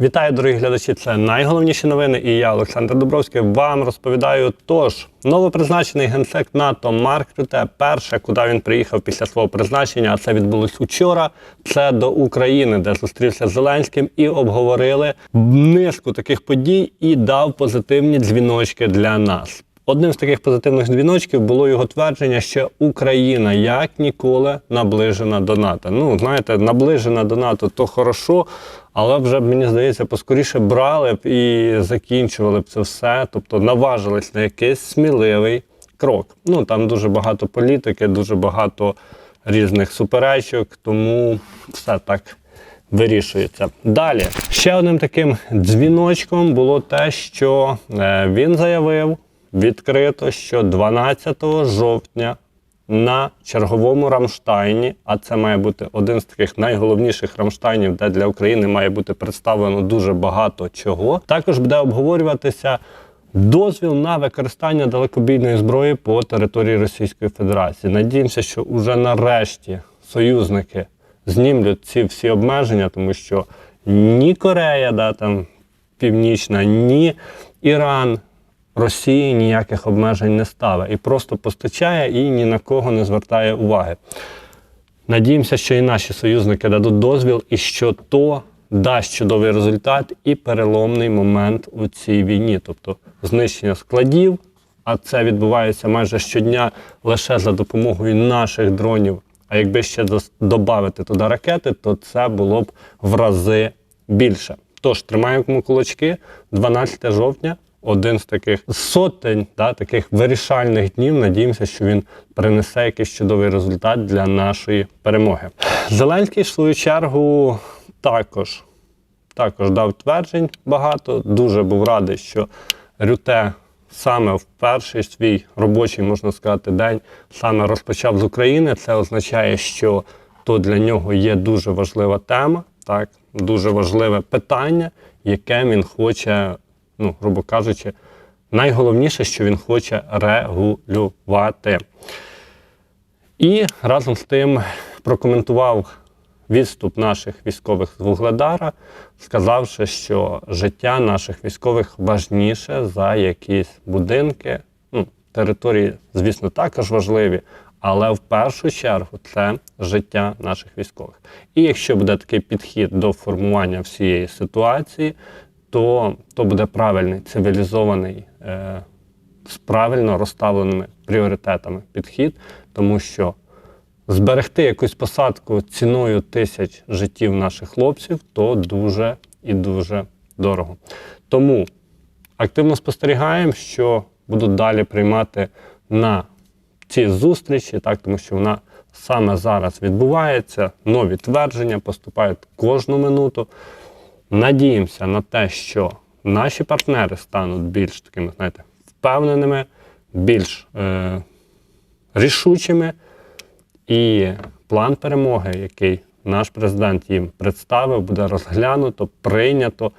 Вітаю, дорогі глядачі! Це найголовніші новини. І я, Олександр Добровський, вам розповідаю. Тож, новопризначений генсек НАТО Марк Рюте, перше, куди він приїхав після свого призначення, а це відбулось учора. Це до України, де зустрівся з Зеленським і обговорили низку таких подій і дав позитивні дзвіночки для нас. Одним з таких позитивних дзвіночків було його твердження, що Україна як ніколи наближена до НАТО. Ну, знаєте, наближена до НАТО то хорошо, але вже мені здається, поскоріше брали б і закінчували б це все, тобто наважились на якийсь сміливий крок. Ну там дуже багато політики, дуже багато різних суперечок, тому все так вирішується. Далі ще одним таким дзвіночком було те, що е, він заявив відкрито, що 12 жовтня на черговому Рамштайні, а це має бути один з таких найголовніших Рамштайнів, де для України має бути представлено дуже багато чого. Також буде обговорюватися дозвіл на використання далекобійної зброї по території Російської Федерації. Надіємося, що уже нарешті союзники знімлють ці всі обмеження, тому що ні Корея, да, там Північна, ні Іран. Росії ніяких обмежень не ставить і просто постачає і ні на кого не звертає уваги. Надіємося, що і наші союзники дадуть дозвіл, і що то дасть чудовий результат і переломний момент у цій війні, тобто знищення складів, а це відбувається майже щодня лише за допомогою наших дронів. А якби ще додати туди ракети, то це було б в рази більше. Тож тримаємо кулачки 12 жовтня один з таких сотень да, таких вирішальних днів. Надіємося, що він принесе якийсь чудовий результат для нашої перемоги. Зеленський, в свою чергу, також, також дав тверджень багато. Дуже був радий, що Рюте. Саме в перший свій робочий, можна сказати, день саме розпочав з України. Це означає, що то для нього є дуже важлива тема, так, дуже важливе питання, яке він хоче ну, грубо кажучи, найголовніше, що він хоче регулювати. І разом з тим прокоментував відступ наших військових з Вугледара, сказавши, що життя наших військових важніше за якісь будинки. Ну, Території, звісно, також важливі, але в першу чергу це життя наших військових. І якщо буде такий підхід до формування всієї ситуації, то то буде правильний цивілізований е, з правильно розставленими пріоритетами підхід, тому що зберегти якусь посадку ціною тисяч життів наших хлопців то дуже і дуже дорого. Тому активно спостерігаємо, що будуть далі приймати на ці зустрічі, так, тому що вона саме зараз відбувається, нові твердження поступають кожну минуту. Надіємося на те, що наші партнери стануть більш такими, знаєте, впевненими, більш е, рішучими. І план перемоги, який наш президент їм представив, буде розглянуто, прийнято.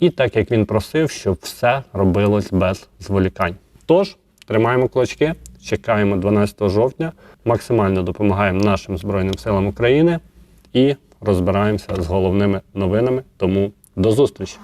І так як він просив, щоб все робилось без зволікань. Тож, тримаємо кулачки, чекаємо 12 жовтня, максимально допомагаємо нашим Збройним силам України і розбираємося з головними новинами. Тому до зустрічі!